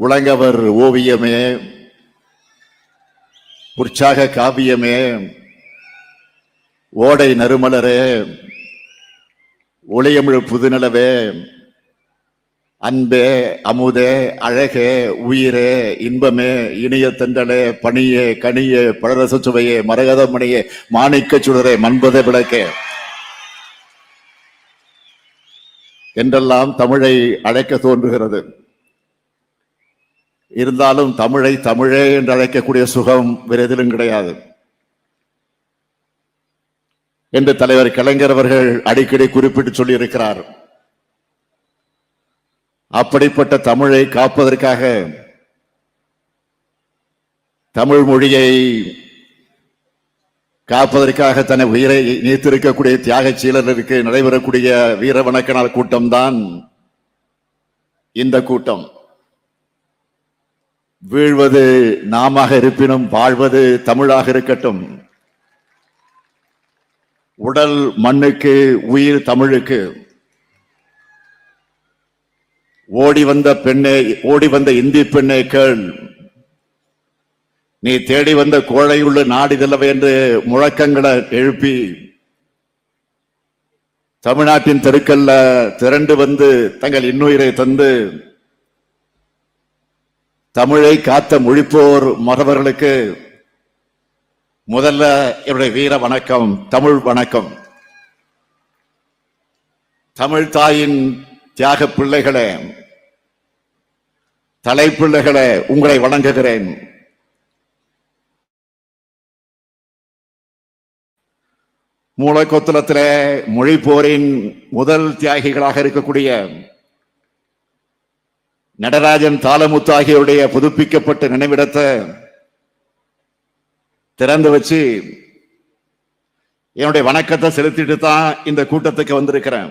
உலங்கவர் ஓவியமே உற்சாக காவியமே ஓடை நறுமலரே ஒளியமிழ் புதுநிலவே அன்பே அமுதே அழகே உயிரே இன்பமே இனிய தென்றலே பணியே கனியே பழரச சுவையே மரகதமணியே மாணிக்க சுடரே மண்பத விளக்கே. என்றெல்லாம் தமிழை அழைக்க தோன்றுகிறது. இருந்தாலும் தமிழை தமிழே என்று அழைக்கக்கூடிய சுகம் வேறு எதிலும் கிடையாது. என்று தலைவர் கலைஞர் அவர்கள் அடிக்கடி குறிப்பிட்டு சொல்லியிருக்கிறார். அப்படிப்பட்ட தமிழை காப்பதற்காக தமிழ் மொழியை காப்பதற்காக தன்னை உயிரை நீத்திருக்கக்கூடிய தியாக சீலருக்கு நடைபெறக்கூடிய வீர வணக்க நாள் கூட்டம்தான் இந்த கூட்டம். வீழ்வது நாமாக இருப்பினும் வாழ்வது தமிழாக இருக்கட்டும். உடல் மண்ணுக்கு உயிர் தமிழுக்கு. ஓடி வந்த பெண்ணே ஓடி வந்த இந்தி பெண்ணே கேள். நீ தேடி வந்த கோழையுள்ள நாடிதல்லவை என்று முழக்கங்களை எழுப்பி தமிழ்நாட்டின் தெருக்கல்ல திரண்டு வந்து தங்கள் இன்னுயிரை தந்து தமிழை காத்த மொழிப்போர் மறவர்களுக்கு முதல்ல என்னுடைய வீர வணக்கம் தமிழ் வணக்கம். தமிழ் தாயின் தியாக பிள்ளைகளே தலைப்பிள்ளைகளே உங்களை வணங்குகிறேன். மூலக்கொத்தலத்திலே மொழி போரின் முதல் தியாகிகளாக இருக்கக்கூடிய நடராஜன் தாளமுத்து ஆகியோருடைய புதுப்பிக்கப்பட்ட நினைவிடத்தை திறந்து வச்சு என்னுடைய வணக்கத்தை செலுத்திட்டு தான் இந்த கூட்டத்துக்கு வந்திருக்கிறேன்.